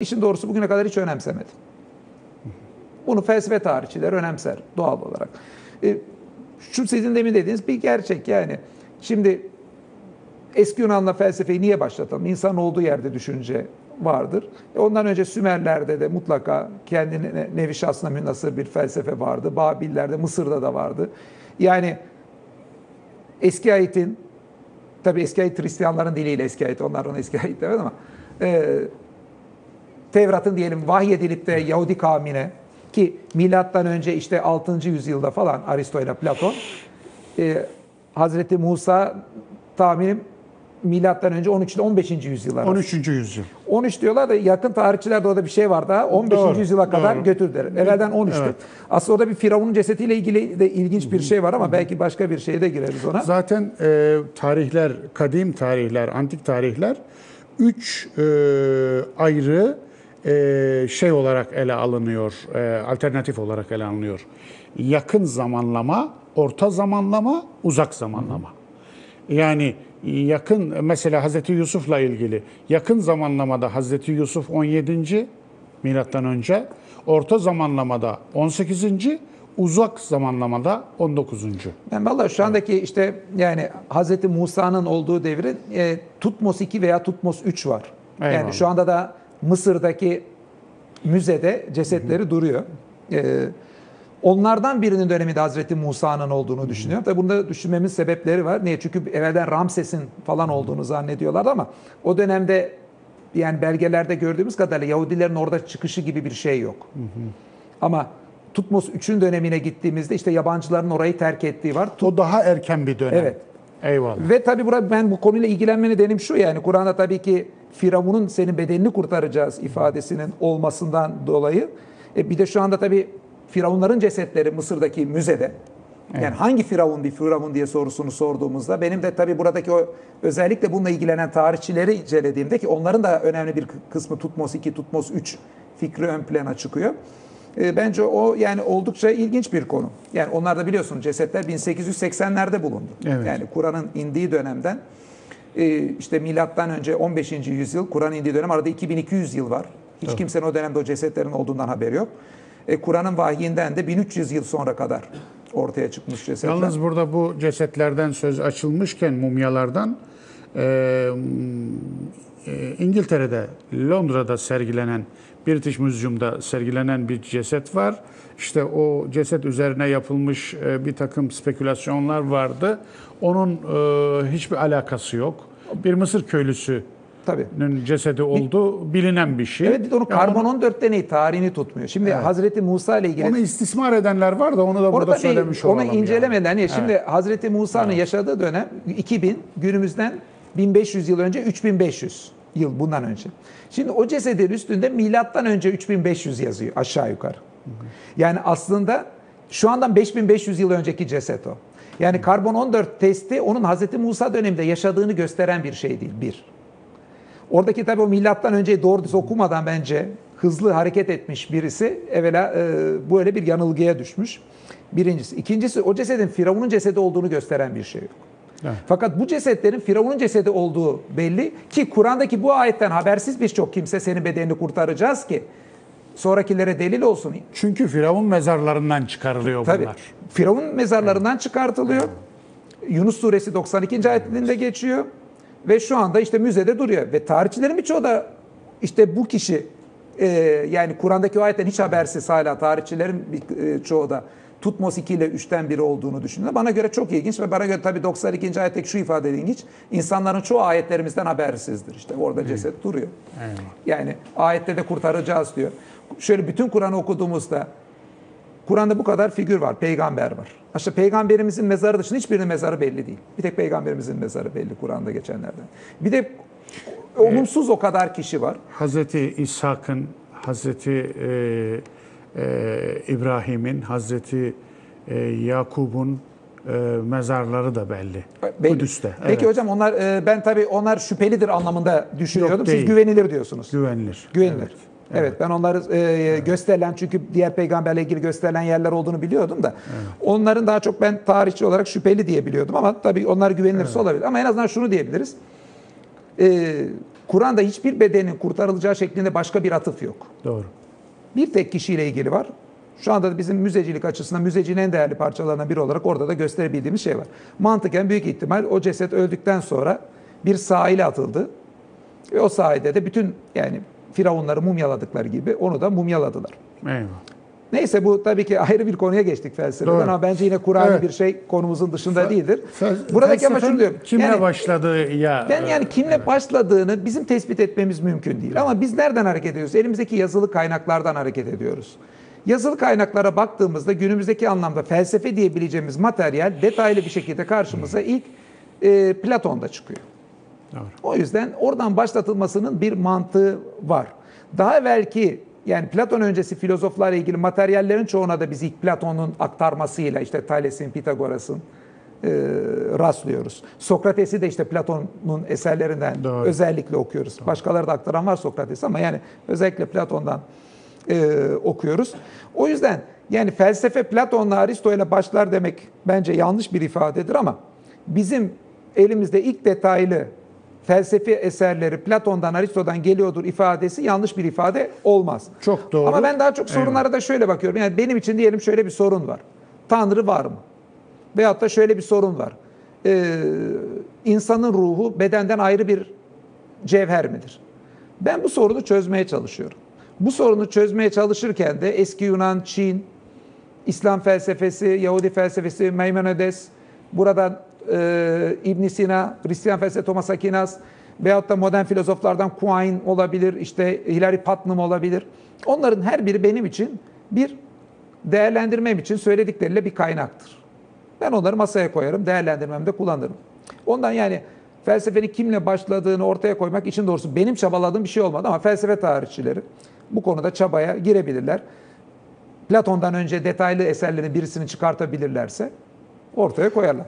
İşin doğrusu bugüne kadar hiç önemsemedim. Bunu felsefe tarihçiler önemser doğal olarak. E, şu sizin demin dediğiniz bir gerçek yani. Şimdi eski Yunan'la felsefeyi niye başlatalım? İnsan olduğu yerde düşünce vardır. E, ondan önce Sümerler'de de mutlaka kendine nevi şahsına münasır bir felsefe vardı. Babillerde, Mısır'da da vardı. Yani eski ayetin, tabi eski ayet Hristiyanların diliyle eski ayet, onlar ona eski ayet demez ama e, Tevrat'ın diyelim vahyedilip de Yahudi kavmine ki milattan önce işte 6. yüzyılda falan Aristo ile Platon e, Hazreti Musa tahminim milattan önce 13 ile 15. yüzyıllar. 13. yüzyıl. 13 diyorlar da yakın tarihçilerde orada bir şey var daha 15. Doğru, yüzyıla kadar doğru. götürdüler. Evvelden 13'tü. Evet. Aslında orada bir firavunun cesediyle ilgili de ilginç bir şey var ama belki başka bir şeye de gireriz ona. Zaten e, tarihler, kadim tarihler, antik tarihler üç e, ayrı e, şey olarak ele alınıyor, e, alternatif olarak ele alınıyor. Yakın zamanlama, orta zamanlama, uzak zamanlama. Yani yakın mesela Hazreti Yusuf'la ilgili yakın zamanlamada Hazreti Yusuf 17. milattan önce, orta zamanlamada 18. uzak zamanlamada 19. Ben vallahi şu andaki işte yani Hazreti Musa'nın olduğu devrin e, Tutmos 2 veya Tutmos 3 var. Yani Eyvallah. şu anda da Mısır'daki müzede cesetleri duruyor. E, onlardan birinin döneminde Hazreti Musa'nın olduğunu düşünüyorum. Tabii bunda düşünmemin sebepleri var. Niye? Çünkü evvelden Ramses'in falan olduğunu zannediyorlardı ama o dönemde yani belgelerde gördüğümüz kadarıyla Yahudilerin orada çıkışı gibi bir şey yok. Ama Tutmos 3'ün dönemine gittiğimizde işte yabancıların orayı terk ettiği var. O daha erken bir dönem. Evet. Eyvallah. Ve tabii burada ben bu konuyla ilgilenme nedenim şu yani Kur'an'da tabii ki Firavun'un senin bedenini kurtaracağız ifadesinin olmasından dolayı. E bir de şu anda tabii Firavunların cesetleri Mısır'daki müzede. Yani hangi Firavun bir Firavun diye sorusunu sorduğumuzda benim de tabii buradaki o özellikle bununla ilgilenen tarihçileri incelediğimde ki onların da önemli bir kısmı Tutmos 2, Tutmos 3 fikri ön plana çıkıyor. E, Bence o yani oldukça ilginç bir konu. Yani onlar da biliyorsun cesetler 1880'lerde bulundu. Evet. Yani Kur'an'ın indiği dönemden işte milattan önce 15. yüzyıl Kur'an indiği dönem arada 2200 yıl var. Hiç kimsenin o dönemde o cesetlerin olduğundan haberi yok. E, Kur'an'ın vahyinden de 1300 yıl sonra kadar ortaya çıkmış cesetler. Yalnız burada bu cesetlerden söz açılmışken mumyalardan e, e, İngiltere'de, Londra'da sergilenen British Museum'da sergilenen bir ceset var. İşte o ceset üzerine yapılmış e, bir takım spekülasyonlar vardı. Onun e, hiçbir alakası yok. Bir Mısır köylüsünün Tabii. cesedi olduğu bilinen bir şey. Evet onu Yani karbon 14 deneyi tarihini tutmuyor. Şimdi Hazreti Musa ile ilgili onu istismar edenler var da onu da burada Orada bir, söylemiş onu olalım. yani. incelemeden yani. şimdi Hazreti Musa'nın yaşadığı dönem 2000 günümüzden 1500 yıl önce 3500 yıl bundan önce. Şimdi o cesedin üstünde milattan önce 3500 yazıyor aşağı yukarı. Yani aslında şu andan 5500 yıl önceki ceset o. Yani karbon 14 testi onun Hazreti Musa döneminde yaşadığını gösteren bir şey değil. Bir. Oradaki tabii o milattan önce doğru düz okumadan bence hızlı hareket etmiş birisi evvela e, böyle bir yanılgıya düşmüş. Birincisi. İkincisi o cesedin Firavun'un cesedi olduğunu gösteren bir şey yok. Evet. Fakat bu cesetlerin Firavun'un cesedi olduğu belli ki Kur'an'daki bu ayetten habersiz birçok kimse senin bedenini kurtaracağız ki sonrakilere delil olsun. Çünkü Firavun mezarlarından çıkarılıyor Tabii. bunlar. Firavun mezarlarından çıkartılıyor. Yunus suresi 92. ayetinde geçiyor. Ve şu anda işte müzede duruyor. Ve tarihçilerin birçoğu da işte bu kişi e, yani Kur'an'daki o ayetten hiç habersiz hala tarihçilerin bir, e, çoğu da Tutmos 2 ile 3'ten biri olduğunu düşünüyor. Bana göre çok ilginç ve bana göre tabii 92. ayetteki şu ifade ilginç. İnsanların çoğu ayetlerimizden habersizdir. İşte orada ceset duruyor. Yani ayette de kurtaracağız diyor. Şöyle bütün Kur'an'ı okuduğumuzda Kur'an'da bu kadar figür var, peygamber var. İşte peygamberimizin mezarı dışında hiçbirinin mezarı belli değil. Bir tek peygamberimizin mezarı belli Kur'an'da geçenlerden. Bir de olumsuz o kadar kişi var. Hazreti İshak'ın, Hazreti e, e, İbrahim'in, Hazreti e, Yakub'un e, mezarları da belli. Belli. Kudüs'te. Peki evet. hocam onlar e, ben tabii onlar şüphelidir anlamında düşünüyordum. Yok, Siz güvenilir diyorsunuz. Güvenilir. Güvenilir. Evet. Evet. ben onları e, gösterilen çünkü diğer peygamberle ilgili gösterilen yerler olduğunu biliyordum da onların daha çok ben tarihçi olarak şüpheli diye biliyordum ama tabii onlar güvenilirse olabilir. Ama en azından şunu diyebiliriz. E, Kur'an'da hiçbir bedenin kurtarılacağı şeklinde başka bir atıf yok. Doğru. Bir tek kişiyle ilgili var. Şu anda da bizim müzecilik açısından müzecinin en değerli parçalarından biri olarak orada da gösterebildiğimiz şey var. Mantıken büyük ihtimal o ceset öldükten sonra bir sahile atıldı. Ve o sahilde de bütün yani firavunları mumyaladıkları gibi onu da mumyaladılar. Eyvallah. Neyse bu tabii ki ayrı bir konuya geçtik felsefeden Doğru. ama bence yine Kur'an'ı Evet. bir şey konumuzun dışında değildir. Fel- Buradaki ama şunu diyorum. Kimle yani başladı ya? ben yani kimle başladığını bizim tespit etmemiz mümkün değil. Ama biz nereden hareket ediyoruz? Elimizdeki yazılı kaynaklardan hareket ediyoruz. Yazılı kaynaklara baktığımızda günümüzdeki anlamda felsefe diyebileceğimiz materyal detaylı bir şekilde karşımıza ilk e, Platon'da çıkıyor. Doğru. O yüzden oradan başlatılmasının bir mantığı var. Daha evvelki yani Platon öncesi filozoflarla ilgili materyallerin çoğuna da biz ilk Platon'un aktarmasıyla işte Thales'in, Pitagoras'ın e, rastlıyoruz. Sokrates'i de işte Platon'un eserlerinden Doğru. özellikle okuyoruz. Başkaları da aktaran var Sokrates ama yani özellikle Platon'dan e, okuyoruz. O yüzden yani felsefe Platon'la Aristo'yla başlar demek bence yanlış bir ifadedir ama bizim elimizde ilk detaylı felsefi eserleri Platon'dan Aristo'dan geliyordur ifadesi yanlış bir ifade olmaz. Çok doğru. Ama ben daha çok sorunlara da şöyle bakıyorum. Yani benim için diyelim şöyle bir sorun var. Tanrı var mı? Veyahut da şöyle bir sorun var. Ee, insanın ruhu bedenden ayrı bir cevher midir? Ben bu sorunu çözmeye çalışıyorum. Bu sorunu çözmeye çalışırken de eski Yunan, Çin, İslam felsefesi, Yahudi felsefesi, Maimonides, buradan e, ibn Sina, Hristiyan felsefe Thomas Aquinas veyahut da modern filozoflardan Quine olabilir, işte Hilary Putnam olabilir. Onların her biri benim için bir değerlendirmem için söyledikleriyle bir kaynaktır. Ben onları masaya koyarım, değerlendirmemde kullanırım. Ondan yani felsefenin kimle başladığını ortaya koymak için doğrusu benim çabaladığım bir şey olmadı ama felsefe tarihçileri bu konuda çabaya girebilirler. Platon'dan önce detaylı eserlerin birisini çıkartabilirlerse ortaya koyarlar.